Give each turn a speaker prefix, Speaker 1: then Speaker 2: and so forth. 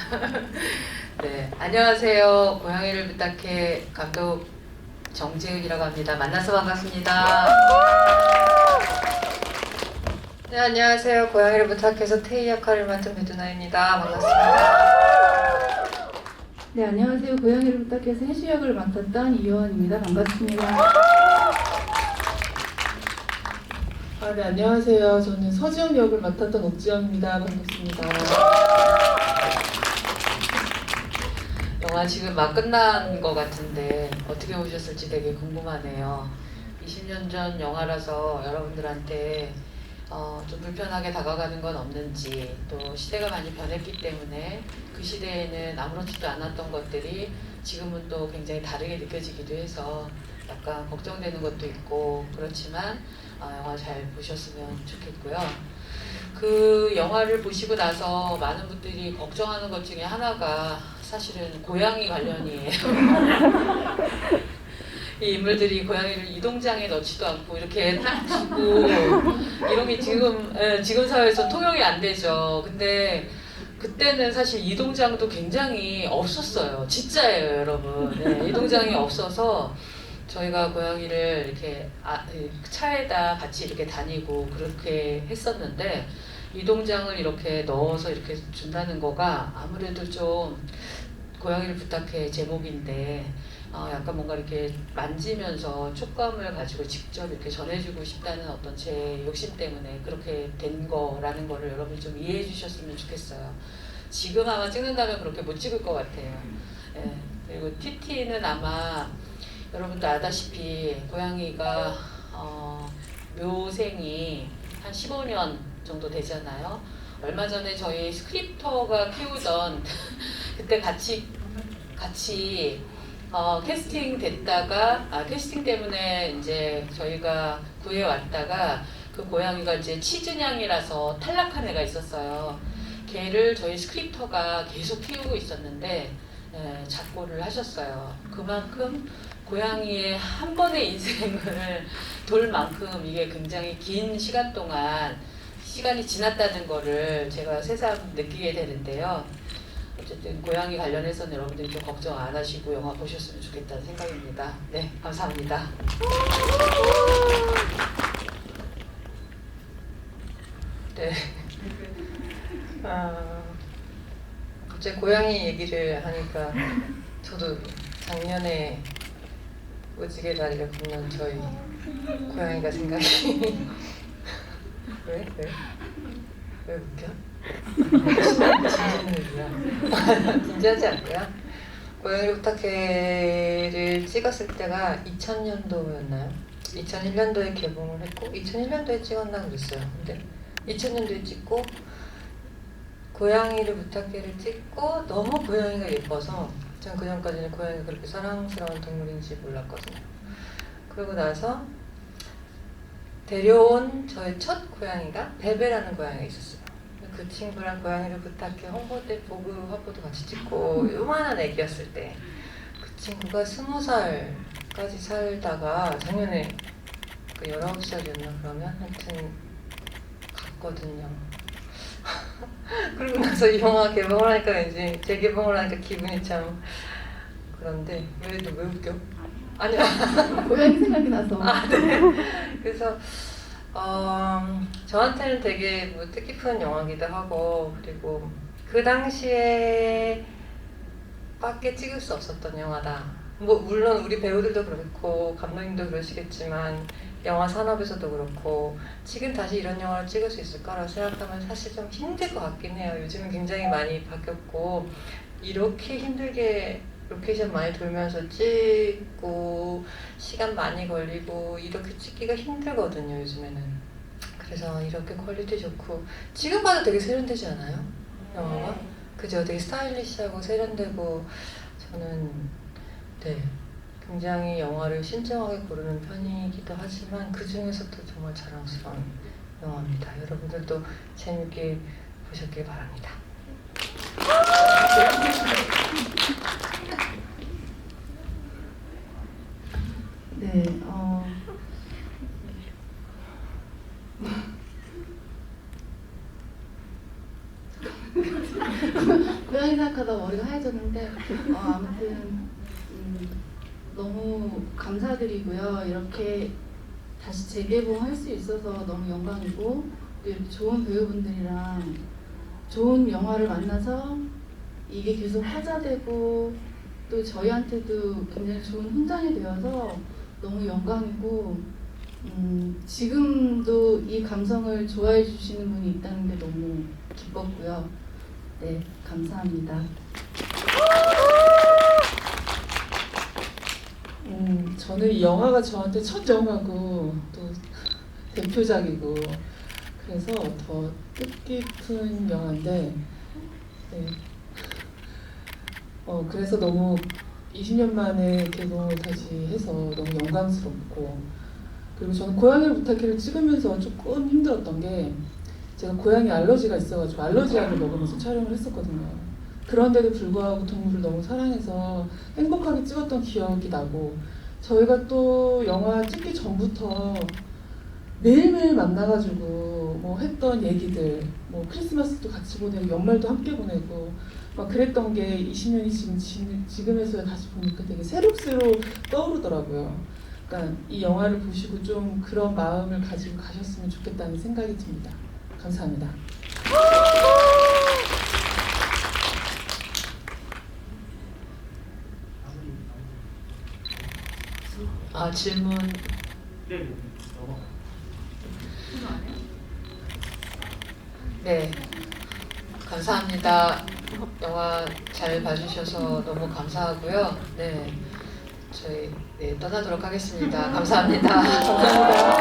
Speaker 1: 네, 안녕하세요. 고양이를 부탁해 감독 정재은이라고 합니다. 만나서 반갑습니다. 네, 안녕하세요. 고양이를 부탁해서 테이 역할을 맡은 배두나입니다. 반갑습니다.
Speaker 2: 네, 안녕하세요. 고양이를 부탁해서 해수 역을 맡았던 이효원입니다. 반갑습니다.
Speaker 3: 아, 네, 안녕하세요. 저는 서지영 역을 맡았던 옥지영입니다. 반갑습니다.
Speaker 1: 영화 지금 막 끝난 것 같은데 어떻게 보셨을지 되게 궁금하네요. 20년 전 영화라서 여러분들한테 어, 좀 불편하게 다가가는 건 없는지 또 시대가 많이 변했기 때문에 그 시대에는 아무렇지도 않았던 것들이 지금은 또 굉장히 다르게 느껴지기도 해서 약간 걱정되는 것도 있고 그렇지만 어, 영화 잘 보셨으면 좋겠고요. 그 영화를 보시고 나서 많은 분들이 걱정하는 것 중에 하나가 사실은 고양이 관련이에요. 이 인물들이 고양이를 이동장에 넣지도 않고 이렇게 딱 두고 이런 게 지금 예, 지금 사회에서 통용이 안 되죠. 근데 그때는 사실 이동장도 굉장히 없었어요. 진짜예요, 여러분. 네, 이동장이 없어서 저희가 고양이를 이렇게 아, 이 차에다 같이 이렇게 다니고 그렇게 했었는데 이동장을 이렇게 넣어서 이렇게 준다는 거가 아무래도 좀 고양이를 부탁해 제목인데 어, 약간 뭔가 이렇게 만지면서 촉감을 가지고 직접 이렇게 전해주고 싶다는 어떤 제 욕심 때문에 그렇게 된 거라는 거를 여러분이 좀 이해해 주셨으면 좋겠어요. 지금 아마 찍는다면 그렇게 못 찍을 것 같아요. 예, 그리고 TT는 아마 여러분도 아다시피 고양이가 어, 묘생이 한 15년 정도 되잖아요. 얼마 전에 저희 스크립터가 키우던 그때 같이 같이 어, 캐스팅 됐다가 아, 캐스팅 때문에 이제 저희가 구해 왔다가 그 고양이가 이제 치즈냥이라서 탈락한 애가 있었어요. 걔를 저희 스크립터가 계속 키우고 있었는데 에, 작고를 하셨어요. 그만큼 고양이의 한 번의 인생을 돌 만큼 이게 굉장히 긴 시간 동안 시간이 지났다는 거를 제가 새삼 느끼게 되는데요. 어쨌든 고양이 관련해서는 여러분들이 좀 걱정 안 하시고 영화 보셨으면 좋겠다는 생각입니다. 네, 감사합니다.
Speaker 4: 네. 아, 갑자기 고양이 얘기를 하니까 저도 작년에 오지게 다리를 건넌 저희 고양이가 생각이 왜? 왜? 왜 웃겨? 진지하는 진지하지 않고요. 고양이 부탁해를 찍었을 때가 2000년도였나요? 2001년도에 개봉을 했고 2001년도에 찍었나 그랬어요. 근데 2000년도에 찍고 고양이를 부탁해를 찍고 너무 고양이가 예뻐서 전 그전까지는 고양이가 그렇게 사랑스러운 동물인지 몰랐거든요. 그러고 나서 데려온 저의 첫 고양이가 베베라는 고양이가 있었어요. 그 친구랑 고양이를 부탁해 홍보 때 보고 화보도 같이 찍고 요만한 애기였을 때 그 친구가 스무 살까지 살다가 작년에 그 19살이었나 그러면 하여튼 갔거든요. 그러고 나서 이 영화 개봉을 하니까 왠지 재개봉을 하니까 기분이 참 그런데 왜, 왜 웃겨? 아니야.
Speaker 2: 고양이 생각이 나서.
Speaker 4: 아, 네. 그래서 어, 저한테는 되게 뭐 뜻깊은 영화기도 하고 그리고 그 당시에 밖에 찍을 수 없었던 영화다. 뭐 물론 우리 배우들도 그렇고 감독님도 그러시겠지만 영화 산업에서도 그렇고 지금 다시 이런 영화를 찍을 수 있을까라고 생각하면 사실 좀 힘들 것 같긴 해요. 요즘은 굉장히 많이 바뀌었고 이렇게 힘들게 로케이션 많이 돌면서 찍고 시간 많이 걸리고 이렇게 찍기가 힘들거든요 요즘에는 그래서 이렇게 퀄리티 좋고 지금 봐도 되게 세련되지 않아요? 영화가? 그죠? 되게 스타일리시하고 세련되고 저는 네 굉장히 영화를 신중하게 고르는 편이기도 하지만 그 중에서도 정말 자랑스러운 영화입니다 여러분들도 재밌게 보셨길 바랍니다
Speaker 2: 네, 어. 고양이 생각하다 머리가 하얘졌는데 어, 아무튼 음, 너무 감사드리고요. 이렇게 다시 재개봉할 수 있어서 너무 영광이고 또 이렇게 좋은 배우분들이랑 좋은 영화를 만나서 이게 계속 화제되고 또 저희한테도 굉장히 좋은 훈장이 되어서 너무 영광이고 음, 지금도 이 감성을 좋아해 주시는 분이 있다는 게 너무 기뻤고요. 네, 감사합니다.
Speaker 3: 음, 저는 이 영화가 저한테 첫 영화고 또 대표작이고 그래서 더 뜻깊은 영화인데 네. 어, 그래서 너무 20년 만에 개봉을 다시 해서 너무 영광스럽고 그리고 저는 고양이를 부탁해를 찍으면서 조금 힘들었던 게 제가 고양이 알러지가 있어가지고 알러지 약을 먹으면서 촬영을 했었거든요. 그런데도 불구하고 동물을 너무 사랑해서 행복하게 찍었던 기억이 나고 저희가 또 영화 찍기 전부터 매일매일 만나가지고 뭐 했던 얘기들 뭐 크리스마스도 같이 보내고 연말도 함께 보내고 막 그랬던 게 20년이 지금 지- 지금에서 다시 보니까 되게 새록새록 떠오르더라고요. 그러니까 이 영화를 보시고 좀 그런 마음을 가지고 가셨으면 좋겠다는 생각이 듭니다. 감사합니다.
Speaker 1: 아 질문 네 감사합니다 영화 잘 봐주셔서 너무 감사하고요. 네 저희 네 떠나도록 하겠습니다. 감사합니다.
Speaker 3: 감사합니다.